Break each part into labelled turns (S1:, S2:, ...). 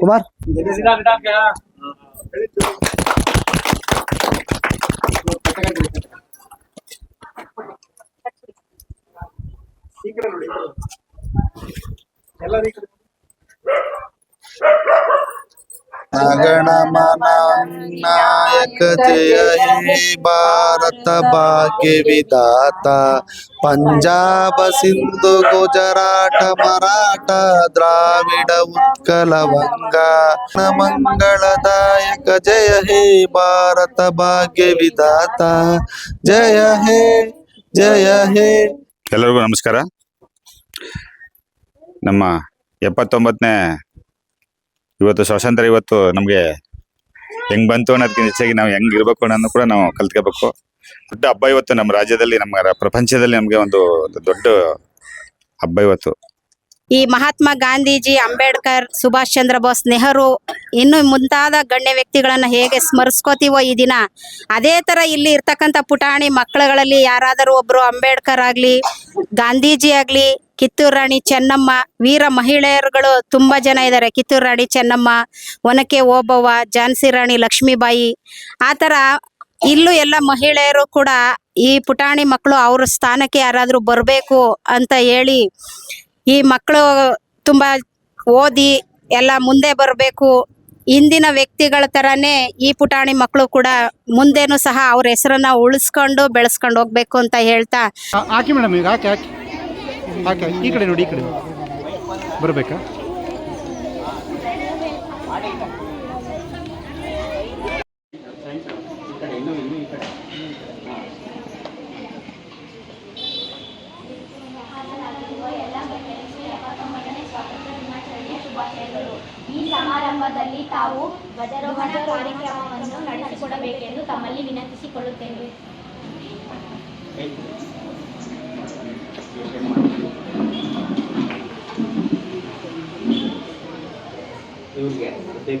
S1: ಕುಮಾರ್ ಗಣಮನಾಯಕ ಜಯ ಹೇ ಭಾರತ ಭಾಗ್ಯ ವಿಧಾತ. ಪಂಜಾಬ ಸಿಂಧು ಗುಜರಾಟ ಮರಾಠ ದ್ರಾವಿಡ ಉತ್ಕಲ ವಂಗ. ಮಂಗಳದಾಯಕ ಜಯ ಹೇ ಭಾರತ ಭಾಗ್ಯ ವಿಧಾತ. ಜಯ ಹೇ ಜಯ ಹೇ
S2: ಎಲ್ಲರಿಗೂ ನಮಸ್ಕಾರ. ನಮ್ಮ ಎಪ್ಪತ್ತೊಂಬತ್ತನೇ ಇವತ್ತು ಸ್ವಾತಂತ್ರ್ಯ ಇವತ್ತು ನಮಗೆ ಹೆಂಗ್ ಬಂತು ಅನ್ನೋದಕ್ಕಿಂತ ಹೆಚ್ಚಾಗಿ ನಾವು ಹೆಂಗ್ ಇರ್ಬೇಕು ಅನ್ನೋದನ್ನು ಕೂಡ ನಾವು ಕಲ್ತ್ಕೋಬೇಕು. ದೊಡ್ಡ ಹಬ್ಬ ಇವತ್ತು ನಮ್ಮ ರಾಜ್ಯದಲ್ಲಿ, ನಮ್ಮ ಪ್ರಪಂಚದಲ್ಲಿ ನಮಗೆ ಒಂದು ದೊಡ್ಡ ಹಬ್ಬ ಇವತ್ತು.
S3: ಈ ಮಹಾತ್ಮ ಗಾಂಧೀಜಿ, ಅಂಬೇಡ್ಕರ್, ಸುಭಾಷ್ ಚಂದ್ರ ಬೋಸ್ ನೆಹರು ಇನ್ನು ಮುಂತಾದ ಗಣ್ಯ ವ್ಯಕ್ತಿಗಳನ್ನ ಹೇಗೆ ಸ್ಮರಿಸ್ಕೋತೀವೋ ಈ ದಿನ, ಅದೇ ತರ ಇಲ್ಲಿ ಇರ್ತಕ್ಕಂಥ ಪುಟಾಣಿ ಮಕ್ಕಳುಗಳಲ್ಲಿ ಯಾರಾದರೂ ಒಬ್ರು ಅಂಬೇಡ್ಕರ್ ಆಗ್ಲಿ, ಗಾಂಧೀಜಿ ಆಗ್ಲಿ ಕಿತ್ತೂರು ರಾಣಿ ಚೆನ್ನಮ್ಮ, ವೀರ ಮಹಿಳೆಯರುಗಳು ತುಂಬಾ ಜನ ಇದ್ದಾರೆ ಕಿತ್ತೂರು ರಾಣಿ ಚೆನ್ನಮ್ಮ, ಒನಕೆ ಓಬವ್ವ ಝಾನ್ಸಿ ರಾಣಿ ಲಕ್ಷ್ಮೀಬಾಯಿ. ಆತರ ತರ ಇಲ್ಲೂ ಎಲ್ಲ ಮಹಿಳೆಯರು ಕೂಡ ಈ ಪುಟಾಣಿ ಮಕ್ಕಳು ಅವ್ರ ಸ್ಥಾನಕ್ಕೆ ಯಾರಾದ್ರೂ ಬರಬೇಕು ಅಂತ ಹೇಳಿ ಈ ಮಕ್ಕಳು ತುಂಬಾ ಓದಿ ಎಲ್ಲ ಮುಂದೆ ಬರಬೇಕು. ಇಂದಿನ ವ್ಯಕ್ತಿಗಳ ತರಾನೇ ಈ ಪುಟಾಣಿ ಮಕ್ಕಳು ಕೂಡ ಮುಂದೇನು ಸಹ ಅವ್ರ ಹೆಸರನ್ನ ಉಳಿಸ್ಕೊಂಡು ಬೆಳೆಸ್ಕೊಂಡು ಹೋಗ್ಬೇಕು ಅಂತ ಹೇಳ್ತಾ.
S4: ಹಾಕಿ ಮೇಡಮ್ ಈಗ ಹಾಕಿ ಹಾಕಿ ಹಾಕಿ ಹಾಕಿ. ಈ ಕಡೆ ನೋಡಿ ಈ ಕಡೆ ಬರಬೇಕಾ?
S5: ಈ ಸಮಾರಂಭದಲ್ಲಿ ತಾವು ಧ್ವಜಾರೋಹಣ ಕಾರ್ಯಕ್ರಮವನ್ನು ನಡೆಸಿಕೊಡಬೇಕೆಂದು ತಮ್ಮಲ್ಲಿ ವಿನಂತಿಸಿಕೊಳ್ಳುತ್ತೇವೆ.
S6: 여기에 내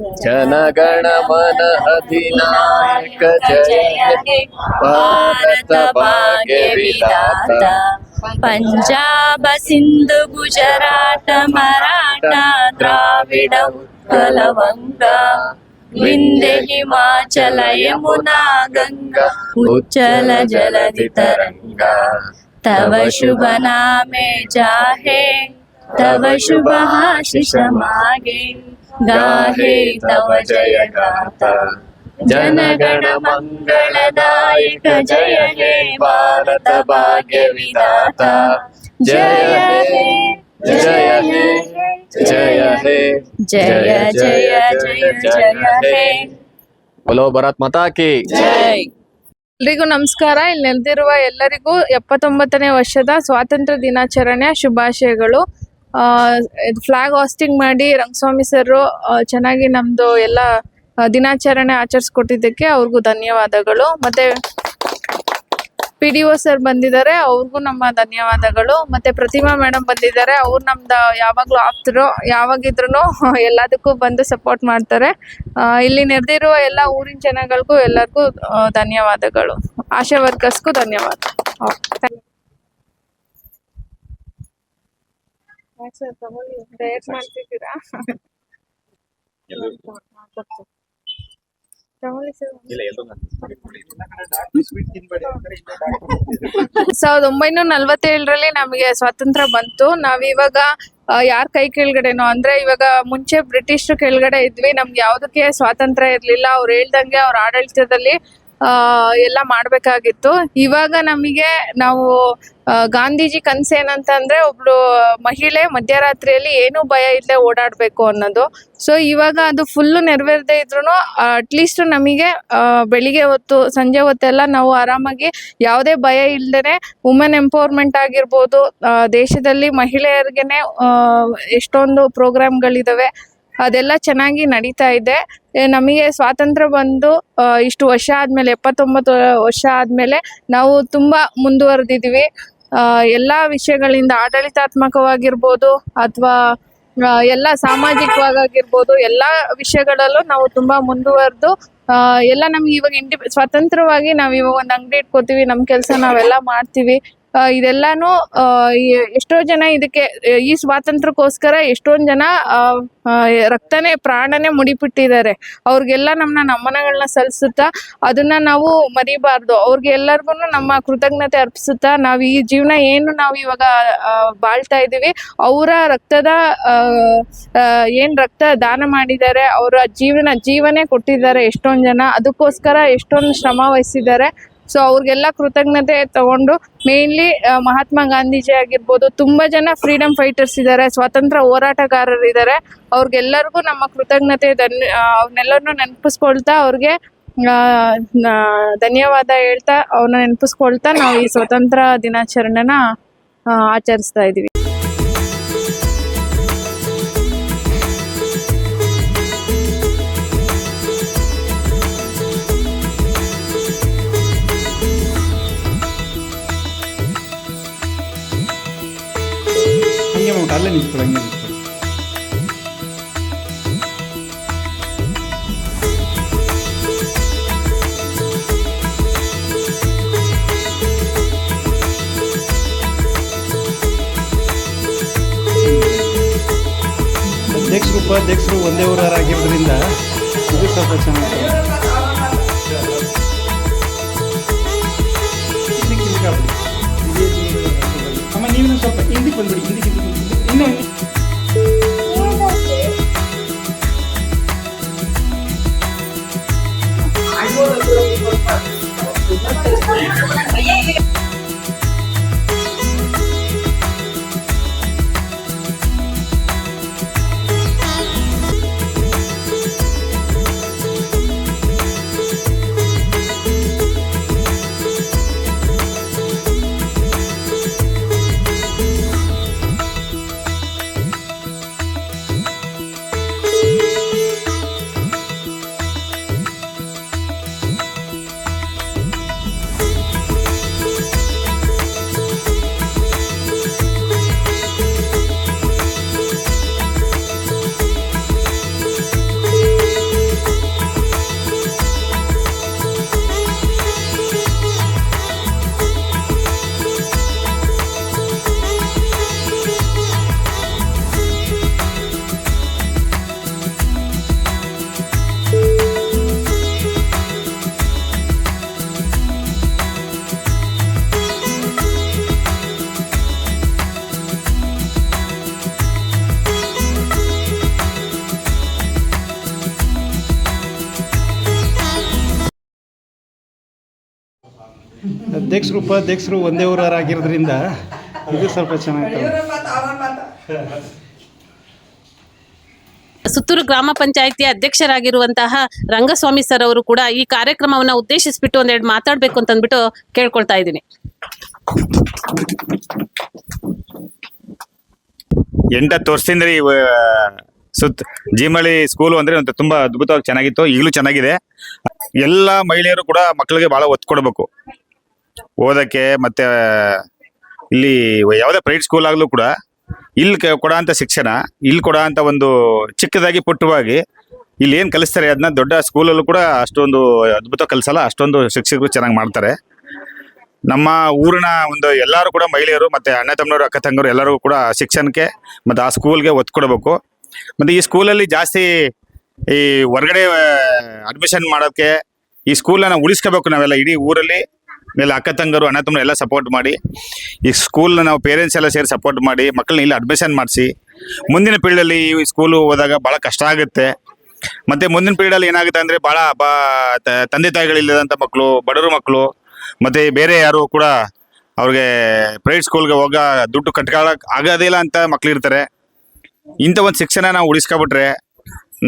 S6: जन गण मन अधिनायक जय। भारत भाग्य विधाता।
S7: पंजाब सिंधु गुजरात मराठा द्राविड उत्कलवंगा विंध्य हिमाचल यमुना गंगा। उच्चल जलधि तरंगा तव शुभ नामे जाहे। तव शुभ आशिष मागे। ಮಾಗೆ ಗಾಹೆ ತವ ಜಯ ಗಾತಾ
S6: जनगण मंगलदायक जय हे भारत भाग्य विधाता जय हे जय हे जय हे
S7: ಜಯ ಜಯ ಜಯ ಜಯ ಹೇ
S6: बोलो भारत माता की
S7: ಜೈ
S8: ಎಲ್ರಿಗೂ ನಮಸ್ಕಾರ ಇಲ್ಲಿ ನೆರೆದಿರುವ ಎಲ್ಲರಿಗೂ ಎಪ್ಪತ್ತೊಂಬತ್ತನೇ ವರ್ಷದ ಸ್ವಾತಂತ್ರ್ಯ ದಿನಾಚರಣೆಯ ಶುಭಾಶಯಗಳು ಫ್ಲಾಗ್ ಹಾಸ್ಟಿಂಗ್ ಮಾಡಿ ರಂಗಸ್ವಾಮಿ ಸರ್ ಚೆನ್ನಾಗಿ ನಮ್ದು ಎಲ್ಲ ದಿನಾಚರಣೆ ಆಚರಿಸ್ಕೊಟ್ಟಿದ್ದಕ್ಕೆ ಅವ್ರಿಗೂ ಧನ್ಯವಾದಗಳು. ಮತ್ತೆ ಪಿ ಡಿ ಒ ಸರ್ ಬಂದಿದ್ದಾರೆ, ಅವ್ರಿಗೂ ನಮ್ಮ ಧನ್ಯವಾದಗಳು. ಮತ್ತೆ ಪ್ರತಿಮಾ ಮೇಡಮ್ ಬಂದಿದ್ದಾರೆ, ಅವ್ರು ನಮ್ದು ಯಾವಾಗ್ಲೂ ಆಪ್ತರು ಯಾವಾಗಿದ್ರು ಎಲ್ಲದಕ್ಕೂ ಬಂದು ಸಪೋರ್ಟ್ ಮಾಡ್ತಾರೆ. ಇಲ್ಲಿ ನೆರೆದಿರುವ ಎಲ್ಲ ಊರಿನ ಜನಗಳಿಗೂ ಎಲ್ಲರಿಗೂ ಧನ್ಯವಾದಗಳು. ಆಶಾ ವರ್ಕರ್ಸ್ಗೂ ಧನ್ಯವಾದ. ಡಯಟ್ ಮಾಡ್ತಿದ್ದೀರಾ. ಸಾವಿರದ ಒಂಬೈನೂರ ನಲ್ವತ್ತೇಳರಲ್ಲಿ ನಮಗೆ ಸ್ವಾತಂತ್ರ್ಯ ಬಂತು. ನಾವಿವಾಗ ಯಾರ ಕೈ ಕೆಳಗಡೆನೋ ಅಂದ್ರೆ ಇವಾಗ ಮುಂಚೆ ಬ್ರಿಟಿಷ್ ಕೆಳಗಡೆ ಇದ್ವಿ. ನಮ್ಗೆ ಯಾವ್ದಕ್ಕೆ ಸ್ವಾತಂತ್ರ್ಯ ಇರ್ಲಿಲ್ಲ. ಅವ್ರು ಹೇಳ್ದಂಗೆ ಅವ್ರ ಆಡಳಿತದಲ್ಲಿ ಎಲ್ಲ ಮಾಡ್ಬೇಕಾಗಿತ್ತು. ಇವಾಗ ನಮಗೆ ನಾವು ಆ, ಗಾಂಧೀಜಿ ಕನ್ಸೇನಂತಂದ್ರೆ ಒಬ್ಳು ಮಹಿಳೆ ಮಧ್ಯರಾತ್ರಿಯಲ್ಲಿ ಏನು ಭಯ ಇಲ್ಲದೆ ಓಡಾಡ್ಬೇಕು ಅನ್ನೋದು. ಸೊ ಇವಾಗ ಅದು ಫುಲ್ ನೆರವೇರದೆ ಇದ್ರು ಅಟ್ಲೀಸ್ಟ್ ನಮಗೆ ಆ, ಬೆಳಿಗ್ಗೆ ಹೊತ್ತು ಸಂಜೆ ಹೊತ್ತೆಲ್ಲ ನಾವು ಆರಾಮಾಗಿ ಯಾವುದೇ ಭಯ ಇಲ್ಲದೇನೆ ವುಮೆನ್ ಎಂಪವರ್ಮೆಂಟ್ ಆಗಿರ್ಬೋದು ಆ, ದೇಶದಲ್ಲಿ ಮಹಿಳೆಯರಿಗೆನೆ ಆ, ಎಷ್ಟೊಂದು ಪ್ರೋಗ್ರಾಮ್ಗಳಿದಾವೆ ಅದೆಲ್ಲ ಚೆನ್ನಾಗಿ ನಡೀತಾ ಇದೆ. ನಮಗೆ ಸ್ವಾತಂತ್ರ್ಯ ಬಂದು ಇಷ್ಟು ವರ್ಷ ಆದಮೇಲೆ ಎಪ್ಪತ್ತೊಂಬತ್ತು ವರ್ಷ ಆದಮೇಲೆ ನಾವು ತುಂಬಾ ಮುಂದುವರೆದಿದ್ದೀವಿ. ಆ, ಎಲ್ಲಾ ವಿಷಯಗಳಿಂದ ಆಡಳಿತಾತ್ಮಕವಾಗಿರ್ಬೋದು ಅಥವಾ ಎಲ್ಲ ಸಾಮಾಜಿಕವಾಗಿರ್ಬೋದು ಎಲ್ಲಾ ವಿಷಯಗಳಲ್ಲೂ ನಾವು ತುಂಬಾ ಮುಂದುವರೆದು ಎಲ್ಲ ನಮ್ಗೆ ಇವಾಗ ಇಂಡಿ ಸ್ವತಂತ್ರವಾಗಿ ನಾವು ಇವಾಗ ಒಂದು ಅಂಗಡಿ ಇಟ್ಕೋತೀವಿ ನಮ್ಮ ಕೆಲಸ ನಾವೆಲ್ಲ ಮಾಡ್ತೀವಿ. ಇದೆಲ್ಲಾನು ಎಷ್ಟೋ ಜನ ಇದಕ್ಕೆ ಈ ಸ್ವಾತಂತ್ರ್ಯಕ್ಕೋಸ್ಕರ ಎಷ್ಟೊಂದ್ ಜನ ರಕ್ತನೇ, ಪ್ರಾಣನೇ ಮುಡಿಪಿಟ್ಟಿದ್ದಾರೆ. ಅವ್ರಿಗೆಲ್ಲ ನಮ್ಮನ್ನ ನಮನಗಳನ್ನ ಸಲ್ಲಿಸುತ್ತಾ, ಅದನ್ನ ನಾವು ಮರಿಬಾರ್ದು. ಅವ್ರಿಗೆ ಎಲ್ಲರಿಗೂ ನಮ್ಮ ಕೃತಜ್ಞತೆ ಅರ್ಪಿಸುತ್ತಾ, ನಾವು ಈ ಜೀವನ ಏನು ನಾವು ಇವಾಗ ಬಾಳ್ತಾ ಇದ್ದೀವಿ ಅವರ ರಕ್ತದ ಏನ್ ರಕ್ತ ದಾನ ಮಾಡಿದ್ದಾರೆ, ಅವರ ಜೀವನ, ಜೀವನೇ ಕೊಟ್ಟಿದ್ದಾರೆ ಎಷ್ಟೊಂದ್ ಜನ. ಅದಕ್ಕೋಸ್ಕರ ಎಷ್ಟೊಂದು ಶ್ರಮ ವಹಿಸಿದ್ದಾರೆ. ಸೊ ಅವ್ರಿಗೆಲ್ಲ ಕೃತಜ್ಞತೆ ತಗೊಂಡು ಮೇನ್ಲಿ ಮಹಾತ್ಮ ಗಾಂಧೀಜಿ ಆಗಿರ್ಬೋದು, ತುಂಬಾ ಜನ ಫ್ರೀಡಮ್ ಫೈಟರ್ಸ್ ಇದ್ದಾರೆ ಸ್ವಾತಂತ್ರ್ಯ ಹೋರಾಟಗಾರರು ಇದ್ದಾರೆ ಅವ್ರಿಗೆಲ್ಲರಿಗೂ ನಮ್ಮ ಕೃತಜ್ಞತೆ ಅವ್ರನ್ನೆಲ್ಲರನ್ನೂ ನೆನಪಿಸ್ಕೊಳ್ತಾ ಅವ್ರಿಗೆ ಧನ್ಯವಾದ ಹೇಳ್ತಾ ಅವ್ರನ್ನ ನೆನಪಿಸ್ಕೊಳ್ತಾ ನಾವು ಈ ಸ್ವತಂತ್ರ ದಿನಾಚರಣೆನ ಆಚರಿಸ್ತಾ ಇದೀವಿ.
S4: ಅಲ್ಲೇ ನಿಂತ್ಕೊಳ್ಳಿ ಹಂಗೆ ಅಧ್ಯಕ್ಷರು ಉಪಾಧ್ಯಕ್ಷರು ಒಂದೇ ಊರಾಗಿರೋದ್ರಿಂದ ಇದು ಸ್ವಲ್ಪ ಚೆನ್ನಾಗಿ ಅಮ್ಮ ನೀವು ಸ್ವಲ್ಪ ಹಿಂದಕ್ಕೆ ಬಂದ್ಬಿಡಿ ಹಿಂದಕ್ಕೆ ಹಿಂದಕ್ಕೆ ಅಧ್ಯಕ್ಷರು ಉಪಾಧ್ಯಕ್ಷರು ಒಂದೇ ಊರಾಗಿರೋದ್ರಿಂದ ಇದು ಸ್ವಲ್ಪ ಚೆನ್ನಾಗಿ
S7: ಸುತ್ತೂರು ಗ್ರಾಮ ಪಂಚಾಯಿತಿ ಅಧ್ಯಕ್ಷರಾಗಿರುವಂತಹ ರಂಗಸ್ವಾಮಿ ಸರ್ ಅವರು ಕೂಡ ಈ ಕಾರ್ಯಕ್ರಮವನ್ನ ಉದ್ದೇಶಿಸ್ಬಿಟ್ಟು ಒಂದೆರಡು ಮಾತಾಡ್ಬೇಕು ಅಂತ ಅಂದ್ಬಿಟ್ಟು ಕೇಳ್ಕೊಳ್ತಾ ಇದ್ದೀನಿ.
S2: ಎಂಟತ್ತು ವರ್ಷದಿಂದ ಈ ಸುತ್ತ ಜೀಮಳಿ ಸ್ಕೂಲು ಅಂದ್ರೆ ಒಂದು ತುಂಬಾ ಅದ್ಭುತವಾಗಿ ಚೆನ್ನಾಗಿತ್ತು ಈಗಲೂ ಚೆನ್ನಾಗಿದೆ. ಎಲ್ಲ ಮಹಿಳೆಯರು ಕೂಡ ಮಕ್ಕಳಿಗೆ ಬಹಳ ಒತ್ತು ಕೊಡಬೇಕು. ಓದಕ್ಕೆ ಮತ್ತೆ, ಇಲ್ಲಿ ಯಾವುದೇ ಪ್ರೈವೇಟ್ ಸ್ಕೂಲ್ ಆಗಲೂ ಕೂಡ ಇಲ್ಲಿ ಕೊಡೋ ಕೊಡೋಂಥ ಶಿಕ್ಷಣ, ಇಲ್ಲಿ ಕೊಡೋಂಥ ಒಂದು ಚಿಕ್ಕದಾಗಿ ಪುಟ್ಟವಾಗಿ ಇಲ್ಲಿ ಏನು ಕಲಿಸ್ತಾರೆ ಅದನ್ನ ದೊಡ್ಡ ಸ್ಕೂಲಲ್ಲೂ ಕೂಡ ಅಷ್ಟೊಂದು ಅದ್ಭುತ ಕಲಿಸಲ್ಲ, ಅಷ್ಟೊಂದು ಶಿಕ್ಷಕರು ಚೆನ್ನಾಗಿ ಮಾಡ್ತಾರೆ. ನಮ್ಮ ಊರಿನ ಒಂದು ಎಲ್ಲರೂ ಕೂಡ ಮಹಿಳೆಯರು ಮತ್ತೆ ಅಣ್ಣ ತಮ್ಮನವರು, ಅಕ್ಕ ತಂಗರು ಎಲ್ಲರೂ ಕೂಡ ಶಿಕ್ಷಣಕ್ಕೆ ಮತ್ತೆ ಆ ಸ್ಕೂಲ್ಗೆ ಒತ್ತು ಕೊಡಬೇಕು. ಮತ್ತೆ ಈ ಸ್ಕೂಲಲ್ಲಿ ಜಾಸ್ತಿ ಈ ಹೊರಗಡೆ ಅಡ್ಮಿಷನ್ ಮಾಡೋಕ್ಕೆ ಈ ಸ್ಕೂಲನ್ನ ಉಳಿಸ್ಕೋಬೇಕು ನಾವೆಲ್ಲ ಇಡೀ ಊರಲ್ಲಿ. ಎಲ್ಲ ಅಕ್ಕ ತಂಗರು, ಅಣ್ಣ ತಮ್ಮ ಎಲ್ಲ ಸಪೋರ್ಟ್ ಮಾಡಿ, ಈ ಸ್ಕೂಲ್ನ ನಾವು ಪೇರೆಂಟ್ಸ್ ಎಲ್ಲ ಸೇರಿ ಸಪೋರ್ಟ್ ಮಾಡಿ, ಮಕ್ಕಳನ್ನ ಇಲ್ಲಿ ಅಡ್ಮಿಷನ್ ಮಾಡಿಸಿ, ಮುಂದಿನ ಪೀಳಿಯಲ್ಲಿ ಈ ಸ್ಕೂಲು ಹೋದಾಗ ಭಾಳ ಕಷ್ಟ ಆಗುತ್ತೆ. ಮತ್ತು ಮುಂದಿನ ಪೀಳಿಯಲ್ಲಿ ಏನಾಗುತ್ತೆ ಅಂದರೆ ಭಾಳ ಬಾ ತಂದೆ ತಾಯಿಗಳಿಲ್ಲದಂಥ ಮಕ್ಕಳು, ಬಡವರು ಮಕ್ಕಳು, ಮತ್ತು ಬೇರೆ ಯಾರು ಕೂಡ ಅವ್ರಿಗೆ ಪ್ರೈವೇಟ್ ಸ್ಕೂಲ್ಗೆ ಹೋಗ ದುಡ್ಡು ಕಟ್ಕೊಳಕ್ ಆಗೋದಿಲ್ಲ ಅಂತ ಮಕ್ಳು ಇರ್ತಾರೆ. ಇಂಥ ಒಂದು ಶಿಕ್ಷಣ ನಾವು ಉಳಿಸ್ಕೊಬಿಟ್ರೆ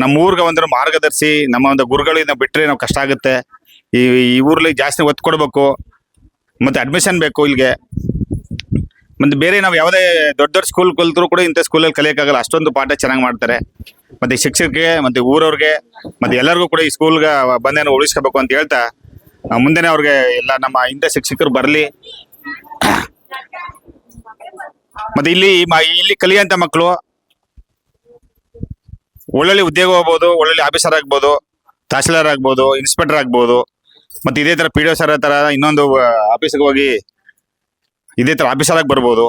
S2: ನಮ್ಮ ಊರಿಗೆ ಒಂದರ ಮಾರ್ಗದರ್ಶಿ, ನಮ್ಮ ಒಂದು ಗುರುಗಳಿಂದ ಬಿಟ್ಟರೆ ನಾವು ಕಷ್ಟ ಆಗುತ್ತೆ. ಈ ಈ ಊರಲ್ಲಿ ಜಾಸ್ತಿ ಒತ್ತು ಕೊಡಬೇಕು. ಮತ್ತೆ ಅಡ್ಮಿಷನ್ ಬೇಕು ಇಲ್ಲಿಗೆ ಮತ್ತೆ ಬೇರೆ ನಾವು ಯಾವುದೇ ದೊಡ್ಡ ದೊಡ್ಡ ಸ್ಕೂಲ್ ಕಲ್ತರೂ ಕೂಡ ಇಂಥ ಸ್ಕೂಲಲ್ಲಿ ಕಲಿಯೋಕ್ಕಾಗಲ್ಲ. ಅಷ್ಟೊಂದು ಪಾಠ ಚೆನ್ನಾಗಿ ಮಾಡ್ತಾರೆ. ಮತ್ತೆ ಶಿಕ್ಷಕರಿಗೆ, ಮತ್ತೆ ಊರವ್ರಿಗೆ, ಮತ್ತೆ ಎಲ್ಲರಿಗೂ ಕೂಡ ಈ ಸ್ಕೂಲ್ಗೆ ಬಂದೇನೋ ಉಳಿಸ್ಕೋಬೇಕು ಅಂತ ಹೇಳ್ತಾ ಮುಂದೆನೇ ಅವ್ರಿಗೆ ಎಲ್ಲ ನಮ್ಮ ಇಂಥ ಶಿಕ್ಷಕರು ಬರಲಿ. ಮತ್ತೆ ಇಲ್ಲಿ ಇಲ್ಲಿ ಕಲಿಯಂತ ಮಕ್ಕಳು ಒಳ್ಳೊಳ್ಳೆ ಉದ್ಯೋಗ ಹೋಗ್ಬೋದು ಒಳ್ಳೊಳ್ಳೆ ಆಫೀಸರ್ ಆಗ್ಬೋದು, ತಹಸೀಲ್ದಾರ್ ಆಗ್ಬೋದು, ಇನ್ಸ್ಪೆಕ್ಟರ್ ಆಗ್ಬೋದು. ಮತ್ತೆ ಇದೇ ತರ ಪಿ ಡಿ ಸರ್ ತರ ಇನ್ನೊಂದು ಆಫೀಸ್ಗೆ ಹೋಗಿ ಇದೇ ತರ ಆಫೀಸರ್ ಆಗಿ ಬರ್ಬೋದು.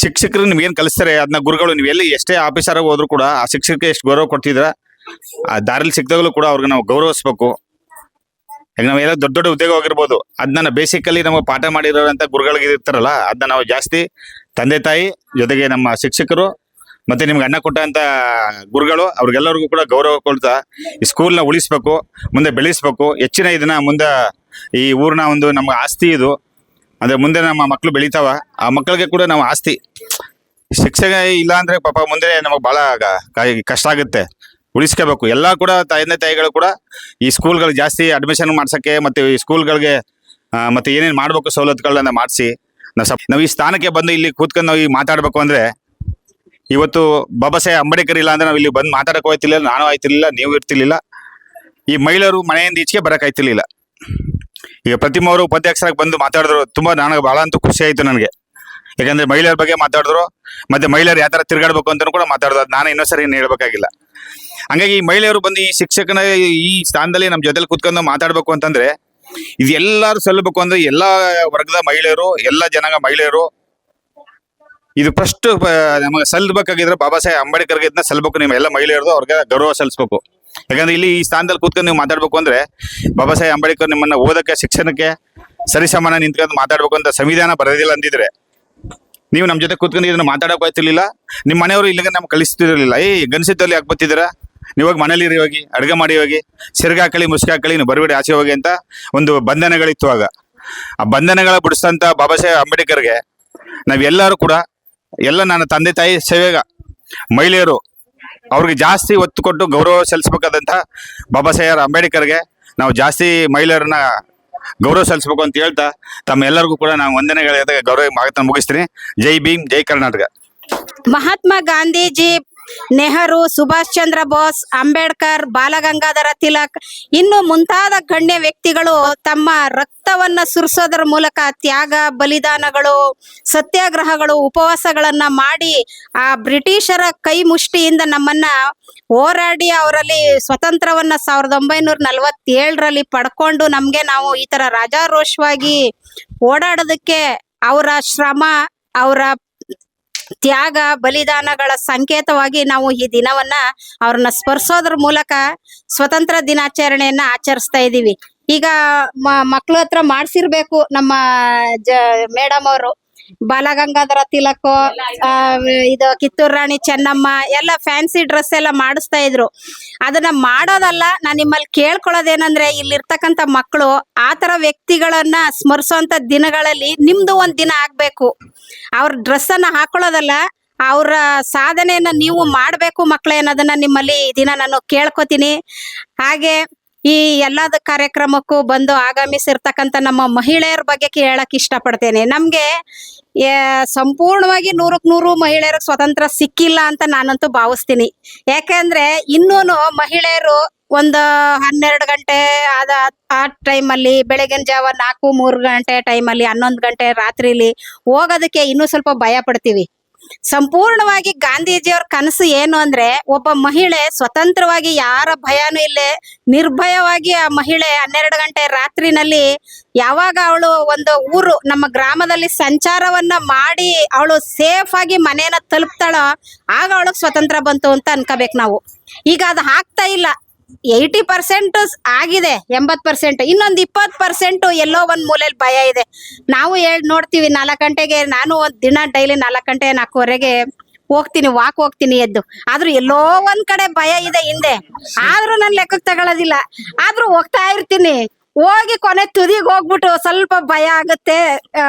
S2: ಶಿಕ್ಷಕರು ನೀವು ಏನು ಕಲಿಸ್ತಾರೆ? ಅದನ್ನ ಗುರುಗಳು, ನೀವು ಎಲ್ಲಿ ಎಷ್ಟೇ ಆಫೀಸರ್ ಹೋದ್ರು ಕೂಡ ಆ ಶಿಕ್ಷಕರಿಗೆ ಎಷ್ಟು ಗೌರವ ಕೊಡ್ತಿದ್ರ, ಆ ದಾರಿಲಿ ಸಿಕ್ದಾಗಲೂ ಕೂಡ ಅವ್ರಿಗೆ ನಾವು ಗೌರವಿಸ್ಬೇಕು. ಈಗ ನಾವು ಎಲ್ಲ ದೊಡ್ಡ ದೊಡ್ಡ ಉದ್ಯೋಗ ಹೋಗಿರ್ಬೋದು ಅದನ್ನ ಬೇಸಿಕಲಿ ನಮಗೆ ಪಾಠ ಮಾಡಿರೋಂಥ ಗುರುಗಳಿಗೆ ಇರ್ತಾರಲ್ಲ ಅದನ್ನ ನಾವು ಜಾಸ್ತಿ ತಂದೆ ತಾಯಿ ಜೊತೆಗೆ ನಮ್ಮ ಶಿಕ್ಷಕರು ಮತ್ತೆ ನಿಮ್ಗೆ ಅನ್ನ ಕೊಟ್ಟಂತ ಗುರುಗಳು, ಅವ್ರಿಗೆಲ್ಲರಿಗೂ ಕೂಡ ಗೌರವ ಕೊಡ್ತಾ ಈ ಸ್ಕೂಲ್ನ ಉಳಿಸ್ಬೇಕು, ಮುಂದೆ ಬೆಳೆಸ್ಬೇಕು. ಹೆಚ್ಚಿನ ಇದನ್ನ ಮುಂದೆ ಈ ಊರಿನ ಒಂದು ನಮ್ಗೆ ಆಸ್ತಿ ಇದು. ಅಂದ್ರೆ ಮುಂದೆ ನಮ್ಮ ಮಕ್ಕಳು ಬೆಳಿತಾವ, ಆ ಮಕ್ಕಳಿಗೆ ಕೂಡ ನಾವು ಆಸ್ತಿ. ಶಿಕ್ಷಣ ಇಲ್ಲ ಅಂದ್ರೆ ಪಾಪ ಮುಂದೆ ನಮಗೆ ಬಹಳ ಕಷ್ಟ ಆಗುತ್ತೆ. ಉಳಿಸ್ಕೋಬೇಕು. ಎಲ್ಲ ಕೂಡ ತಂದೆ ತಾಯಿಗಳು ಕೂಡ ಈ ಸ್ಕೂಲ್ಗಳು ಜಾಸ್ತಿ ಅಡ್ಮಿಷನ್ ಮಾಡ್ಸಕ್ಕೆ ಮತ್ತೆ ಈ ಸ್ಕೂಲ್ಗಳಿಗೆ ಮತ್ತು ಏನೇನು ಮಾಡಬೇಕು ಸವಲತ್ತುಗಳನ್ನ ಮಾಡಿಸಿ. ನಾವು ಈ ಸ್ಥಾನಕ್ಕೆ ಬಂದು ಇಲ್ಲಿ ಕೂತ್ಕೊಂಡು ನಾವು ಈ ಮಾತಾಡಬೇಕು ಅಂದ್ರೆ ಇವತ್ತು ಬಾಬಾ ಸಾಹೇಬ್ ಅಂಬೇಡ್ಕರ್ ಇಲ್ಲ ಅಂದ್ರೆ ನಾವು ಇಲ್ಲಿ ಬಂದು ಮಾತಾಡಕ್ ಹೋಯ್ತಿರ್ಲಿಲ್ಲ ನಾನು ಆಯ್ತಿರ್ಲಿಲ್ಲ, ನೀವು ಇರ್ತಿರ್ಲಿಲ್ಲ. ಈ ಮಹಿಳೆಯರು ಮನೆಯಿಂದ ಈಚೆಗೆ ಬರಕ್ ಆಯ್ತಿರ್ಲಿಲ್ಲ. ಈಗ ಪ್ರತಿಮಾ ಅವರು ಉಪಾಧ್ಯಕ್ಷರಾಗಿ ಬಂದು ಮಾತಾಡಿದ್ರು, ತುಂಬಾ ನನಗೆ ಬಹಳ ಅಂತೂ ಖುಷಿ ಆಯ್ತು ನನಗೆ. ಯಾಕಂದ್ರೆ ಮಹಿಳೆಯರ ಬಗ್ಗೆ ಮಾತಾಡಿದ್ರು, ಮತ್ತೆ ಮಹಿಳೆಯರು ಯಾವ ತರ ತಿರ್ಗಾಡ್ಬೇಕು ಅಂತ ಕೂಡ ಮಾತಾಡಿದ್ರು ನಾನು ಇನ್ನೊಂದ್ಸರಿ ಸರಿ ಏನು ಹೇಳ್ಬೇಕಾಗಿಲ್ಲ. ಹಂಗಾಗಿ ಈ ಮಹಿಳೆಯರು ಬಂದು ಈ ಶಿಕ್ಷಕನ ಈ ಸ್ಥಾನದಲ್ಲಿ ನಮ್ಮ ಜೊತೆಲಿ ಕುತ್ಕೊಂಡು ಮಾತಾಡ್ಬೇಕು ಅಂತಂದ್ರೆ, ಇದು ಎಲ್ಲರೂ ಸಲ್ಲಬೇಕು ಅಂದ್ರೆ ಎಲ್ಲಾ ವರ್ಗದ ಮಹಿಳೆಯರು, ಎಲ್ಲ ಜನಾಂಗ ಮಹಿಳೆಯರು ಇದು ಫಸ್ಟ್ ನಮಗೆ ಸಲ್ಬೇಕಾಗಿದ್ರೆ ಬಾಬಾ ಸಾಹೇಬ್ ಅಂಬೇಡ್ಕರ್ಗೆ ಇದನ್ನ ಸಲ್ಬೇಕು ನಿಮ್ಮ ಎಲ್ಲ ಮಹಿಳೆಯರದು ಅವ್ರಿಗೆ ಗೌರವ ಸಲ್ಲಿಸ್ಬೇಕು. ಯಾಕಂದ್ರೆ ಇಲ್ಲಿ ಈ ಸ್ಥಾನದಲ್ಲಿ ಕೂತ್ಕೊಂಡು ನೀವು ಮಾತಾಡ್ಬೇಕು ಅಂದ್ರೆ ಬಾಬಾ ಸಾಹೇಬ್ ಅಂಬೇಡ್ಕರ್ ನಿಮ್ಮನ್ನ ಓದಕ್ಕೆ, ಶಿಕ್ಷಣಕ್ಕೆ ಸರಿಸಮಾನ ನಿಂತ್ಕೊಂಡು ಮಾತಾಡ್ಬೇಕು ಅಂತ ಸಂವಿಧಾನ ಬರೋದಿಲ್ಲ ಅಂದಿದ್ರೆ. ನೀವು ನಮ್ಮ ಜೊತೆ ಕೂತ್ಕೊಂಡು ಇದನ್ನ ಮಾತಾಡಕ್ ಹೋಯ್ತಿರ್ಲಿಲ್ಲ ನಿಮ್ಮ ಮನೆಯವರು ಇಲ್ಲಿಗೆ ನಮ್ಗೆ ಕಳಿಸ್ತಿರಲಿಲ್ಲ. ಏ ಗನ್ಸಿದ್ದಲ್ಲಿ ಯಾಕೆ ಬರ್ತಿದ್ದೀರಾ? ನೀವಾಗ ಮನೇಲಿ ಇರಿ ಹೋಗಿ, ಅಡುಗೆ ಮಾಡಿ ಹೋಗಿ, ಸಿರ್ಗಾಕಳಿ, ಮುಸ್ಕಾಕಳಿ, ನೀವು ಬರಬೇಡಿ ಆಚೆ ಹೋಗಿ ಅಂತ ಒಂದು ಬಂಧನಗಳಿತ್ತು ಆಗ. ಆ ಬಂಧನಗಳ ಬಿಡಿಸ್ತಂತ ಬಾಬಾ ಸಾಹೇಬ್ ಅಂಬೇಡ್ಕರ್ಗೆ ನಾವೆಲ್ಲರೂ ಕೂಡ ಎಲ್ಲ ನನ್ನ ತಂದೆ ತಾಯಿ ಸೇವೆಗ ಮಹಿಳೆಯರು ಅವ್ರಿಗೆ ಜಾಸ್ತಿ ಒತ್ತು ಕೊಟ್ಟು ಗೌರವ ಸಲ್ಲಿಸಬೇಕಾದಂಥ ಬಾಬಾ ಸಾಹೇಬ್ ಅಂಬೇಡ್ಕರ್ಗೆ ನಾವು ಜಾಸ್ತಿ ಮಹಿಳೆಯರನ್ನ ಗೌರವ ಸಲ್ಲಿಸಬೇಕು ಅಂತ ಹೇಳ್ತಾ ತಮ್ಮ ಎಲ್ಲರಿಗೂ ಕೂಡ ನಾವು ವಂದನೆಗಳ ಗೌರವ ಮಾತನ್ನು ಮುಗಿಸ್ತೀನಿ. ಜೈ ಭೀಮ್, ಜೈ ಕರ್ನಾಟಕ.
S3: ಮಹಾತ್ಮ ಗಾಂಧೀಜಿ ನೆಹರು, ಸುಭಾಷ್ ಚಂದ್ರ ಬೋಸ್, ಅಂಬೇಡ್ಕರ್, ಬಾಲಗಂಗಾಧರ ತಿಲಕ್ ಇನ್ನು ಮುಂತಾದ ಗಣ್ಯ ವ್ಯಕ್ತಿಗಳು ತಮ್ಮ ರಕ್ತವನ್ನ ಸುರಿಸೋದರ ಮೂಲಕ ತ್ಯಾಗ, ಬಲಿದಾನಗಳು, ಸತ್ಯಾಗ್ರಹಗಳು, ಉಪವಾಸಗಳನ್ನ ಮಾಡಿ ಆ ಬ್ರಿಟಿಷರ ಕೈ ಮುಷ್ಟಿಯಿಂದ ನಮ್ಮನ್ನ ಹೋರಾಡಿ ಅವರಲ್ಲಿ ಸ್ವತಂತ್ರವನ್ನ ಸಾವಿರದ ಒಂಬೈನೂರ ನಲವತ್ತೇಳರಲ್ಲಿ ಪಡ್ಕೊಂಡು ನಮ್ಗೆ ನಾವು ಈ ತರ ರಾಜಾರೋಷವಾಗಿ ಓಡಾಡೋದಕ್ಕೆ ಅವರ ಶ್ರಮ, ಅವರ ತ್ಯಾಗ, ಬಲಿದಾನಗಳ ಸಂಕೇತವಾಗಿ ನಾವು ಈ ದಿನವನ್ನ ಅವ್ರನ್ನ ಸ್ಪರ್ಸೋದ್ರ ಮೂಲಕ ಸ್ವತಂತ್ರ ದಿನಾಚರಣೆಯನ್ನ ಆಚರಿಸ್ತಾ ಇದೀವಿ. ಈಗ ಮಕ್ಳ ಹತ್ರ ಮಾಡ್ಸಿರ್ಬೇಕು ನಮ್ಮ ಜ, ಮೇಡಮ್ ಅವರು. ಬಾಲಗಂಗಾಧರ ತಿಲಕ್ ಇದು ಕಿತ್ತೂರು ರಾಣಿ ಚೆನ್ನಮ್ಮ, ಎಲ್ಲ ಫ್ಯಾನ್ಸಿ ಡ್ರೆಸ್ ಎಲ್ಲ ಮಾಡಿಸ್ತಾ ಇದ್ರು. ಅದನ್ನ ಮಾಡೋದಲ್ಲ, ನಾನ್ ನಿಮ್ಮಲ್ಲಿ ಕೇಳ್ಕೊಳ್ಳೋದೇನಂದ್ರೆ, ಇಲ್ಲಿರ್ತಕ್ಕಂಥ ಮಕ್ಕಳು ಆ ತರ ವ್ಯಕ್ತಿಗಳನ್ನ ಸ್ಮರಿಸೋಂತ ದಿನಗಳಲ್ಲಿ ನಿಮ್ದು ಒಂದ್ ದಿನ ಆಗ್ಬೇಕು. ಅವ್ರ ಡ್ರೆಸ್ ಅನ್ನ ಹಾಕೊಳ್ಳೋದಲ್ಲ, ಅವರ ಸಾಧನೆಯನ್ನ ನೀವು ಮಾಡ್ಬೇಕು ಮಕ್ಕಳೇ ಅನ್ನೋದನ್ನ ನಿಮ್ಮಲ್ಲಿ ದಿನ ನಾನು ಕೇಳ್ಕೊತೀನಿ. ಹಾಗೆ ಈ ಎಲ್ಲದ ಕಾರ್ಯಕ್ರಮಕ್ಕೂ ಬಂದು ಆಗಮಿಸಿರ್ತಕ್ಕಂಥ ನಮ್ಮ ಮಹಿಳೆಯರ ಬಗ್ಗೆ ಹೇಳಕ್ ಇಷ್ಟ ಪಡ್ತೇನೆ ನಮ್ಗೆ ಸಂಪೂರ್ಣವಾಗಿ ನೂರಕ್ ನೂರು ಮಹಿಳೆಯರಿಗೆ ಸ್ವತಂತ್ರ ಸಿಕ್ಕಿಲ್ಲ ಅಂತ ನಾನಂತೂ ಭಾವಿಸ್ತೀನಿ. ಯಾಕಂದ್ರೆ, ಇನ್ನೂನು ಮಹಿಳೆಯರು ಒಂದು ಹನ್ನೆರಡು ಗಂಟೆ ಆದ, ಆ ಟೈಮಲ್ಲಿ ಬೆಳಗಿನ ಜಾವ ನಾಲ್ಕು ಮೂರು ಗಂಟೆ ಟೈಮಲ್ಲಿ, ಹನ್ನೊಂದು ಗಂಟೆ ರಾತ್ರಿಲಿ ಹೋಗೋದಕ್ಕೆ ಇನ್ನೂ ಸ್ವಲ್ಪ ಭಯ ಪಡ್ತೀವಿ. ಸಂಪೂರ್ಣವಾಗಿ ಗಾಂಧೀಜಿಯವ್ರ ಕನಸು ಏನು ಅಂದ್ರೆ ಒಬ್ಬ ಮಹಿಳೆ ಸ್ವತಂತ್ರವಾಗಿ ಯಾರ ಭಯನೂ ಇಲ್ಲೇ, ನಿರ್ಭಯವಾಗಿ ಆ ಮಹಿಳೆ ಹನ್ನೆರಡು ಗಂಟೆ ರಾತ್ರಿನಲ್ಲಿ ಯಾವಾಗ ಅವಳು ಒಂದು ಊರು, ನಮ್ಮ ಗ್ರಾಮದಲ್ಲಿ ಸಂಚಾರವನ್ನ ಮಾಡಿ ಅವಳು ಸೇಫ್ ಆಗಿ ಮನೇನ ತಲುಪ್ತಾಳೋ, ಆಗ ಅವಳಗ್ ಸ್ವತಂತ್ರ ಬಂತು ಅಂತ ಅನ್ಕೋಬೇಕು ನಾವು. ಈಗ ಅದು ಆಗ್ತಾ ಇಲ್ಲ. ಏಯ್ಟಿ ಪರ್ಸೆಂಟ್ ಆಗಿದೆ ಎಂಬತ್ ಪರ್ಸೆಂಟ್ ಇನ್ನೊಂದು ಇಪ್ಪತ್ ಪರ್ಸೆಂಟ್ ಎಲ್ಲೋ ಒಂದ್ ಮೂಲೆಯಲ್ಲಿ ಭಯ ಇದೆ. ನಾವು ಹೇಳ್, ನೋಡ್ತೀವಿ, ನಾಲ್ಕು ಗಂಟೆಗೆ, ನಾನು ಒಂದ್ ದಿನ ಡೈಲಿ ನಾಲ್ಕು ಗಂಟೆ, ನಾಲ್ಕುವರೆಗೆ ಹೋಗ್ತೀನಿ ವಾಕ್ ಹೋಗ್ತೀನಿ ಎದ್ದು. ಆದ್ರೂ ಎಲ್ಲೋ ಒಂದ್ ಕಡೆ ಭಯ ಇದೆ ಹಿಂದೆ. ಆದ್ರೂ ನನ್ ಲೆಕ್ಕಕ್ಕೆ ತಗೊಳ್ಳೋದಿಲ್ಲ ಆದ್ರೂ ಹೋಗ್ತಾ ಇರ್ತೀನಿ. ಹೋಗಿ ಕೊನೆ ತುದಿಗೆ ಹೋಗ್ಬಿಟ್ಟು ಸ್ವಲ್ಪ ಭಯ ಆಗುತ್ತೆ. ಆ,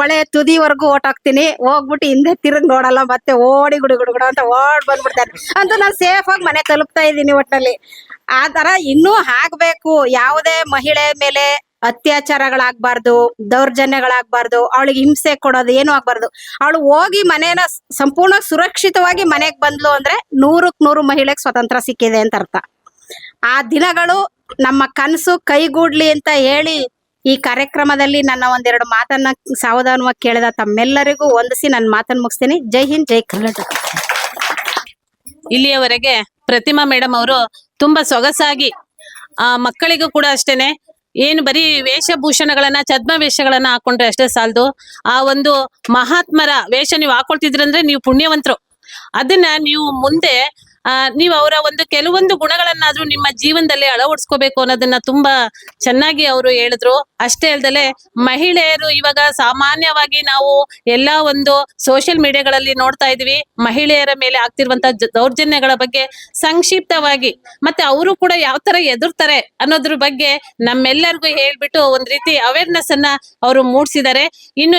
S3: ಒಳೆ ತುದಿವರೆಗೂ ಓಟಾಕ್ತೀನಿ. ಹೋಗ್ಬಿಟ್ಟು ಹಿಂದೆ ತಿರುಗ್ ನೋಡಲ್ಲ, ಮತ್ತೆ ಓಡಿ ಗುಡು ಗುಡು ಗುಡು ಅಂತ ಓಡ್ ಬಂದ್ಬಿಡ್ತಾರೆ. ಅಂತ ನಾನು ಸೇಫ್ ಆಗಿ ಮನೆ ತಲುಪ್ತಾ ಇದ್ದೀನಿ ಒಟ್ಟಲ್ಲಿ ಆ ತರ ಇನ್ನೂ ಆಗ್ಬೇಕು. ಯಾವುದೇ ಮಹಿಳೆ ಮೇಲೆ ಅತ್ಯಾಚಾರಗಳಾಗ್ಬಾರ್ದು, ದೌರ್ಜನ್ಯಗಳಾಗ್ಬಾರ್ದು, ಅವಳಿಗೆ ಹಿಂಸೆ ಕೊಡೋದು ಏನು ಆಗ್ಬಾರ್ದು. ಅವಳು ಹೋಗಿ ಮನೇನ ಸಂಪೂರ್ಣ ಸುರಕ್ಷಿತವಾಗಿ ಮನೆಗ್ ಬಂದ್ಲು ಅಂದ್ರೆ ನೂರಕ್ ನೂರು ಮಹಿಳೆಗೆ ಸ್ವತಂತ್ರ ಸಿಕ್ಕಿದೆ ಅಂತ ಅರ್ಥ. ಆ ದಿನಗಳು ನಮ್ಮ ಕನಸು ಕೈಗೂಡ್ಲಿ ಅಂತ ಹೇಳಿ ಈ ಕಾರ್ಯಕ್ರಮದಲ್ಲಿ ನನ್ನ ಒಂದೆರಡು ಮಾತನ್ನ ಸಾವಧಾನವಾಗಿ ಕೇಳಿದ ತಮ್ಮೆಲ್ಲರಿಗೂ ಹೊಂದಿಸಿ ನನ್ನ ಮಾತನ್ನು ಮುಗಿಸ್ತೀನಿ. ಜೈ ಹಿಂದ್, ಜೈ ಕರ್ನಾಟಕ.
S7: ಇಲ್ಲಿಯವರೆಗೆ ಪ್ರತಿಮಾ ಮೇಡಮ್ ಅವರು ತುಂಬಾ ಸೊಗಸಾಗಿ, ಆ, ಮಕ್ಕಳಿಗೂ ಕೂಡ ಅಷ್ಟೇನೆ. ಏನು ಬರೀ ವೇಷಭೂಷಣಗಳನ್ನ, ಛದ್ಮ ವೇಷಗಳನ್ನ ಹಾಕೊಂಡ್ರೆ ಅಷ್ಟೇ ಸಾಲದು. ಆ ಒಂದು ಮಹಾತ್ಮರ ವೇಷ ನೀವು ಹಾಕೊಳ್ತಿದ್ರಂದ್ರೆ ನೀವು ಪುಣ್ಯವಂತರು. ಅದನ್ನ ನೀವು ಮುಂದೆ, ಆ, ನೀವು ಅವರ ಒಂದು ಕೆಲವೊಂದು ಗುಣಗಳನ್ನಾದ್ರೂ ನಿಮ್ಮ ಜೀವನದಲ್ಲಿ ಅಳವಡಿಸ್ಕೋಬೇಕು ಅನ್ನೋದನ್ನ ತುಂಬಾ ಚೆನ್ನಾಗಿ ಅವರು ಹೇಳಿದ್ರು. ಅಷ್ಟೇ ಅಲ್ದಲೆ ಮಹಿಳೆಯರು ಇವಾಗ ಸಾಮಾನ್ಯವಾಗಿ ನಾವು ಎಲ್ಲಾ ಒಂದು ಸೋಷಿಯಲ್ ಮೀಡಿಯಾಗಳಲ್ಲಿ ನೋಡ್ತಾ ಇದೀವಿ ಮಹಿಳೆಯರ ಮೇಲೆ ಆಗ್ತಿರುವಂತ ದೌರ್ಜನ್ಯಗಳ ಬಗ್ಗೆ ಸಂಕ್ಷಿಪ್ತವಾಗಿ, ಮತ್ತೆ ಅವರು ಕೂಡ ಯಾವ ತರ ಎದುರ್ತಾರೆ ಅನ್ನೋದ್ರ ಬಗ್ಗೆ ನಮ್ಮೆಲ್ಲರಿಗೂ ಹೇಳ್ಬಿಟ್ಟು ಒಂದ್ ರೀತಿ ಅವೇರ್ನೆಸ್ ಅನ್ನ ಅವರು ಮೂಡಿಸಿದ್ದಾರೆ. ಇನ್ನು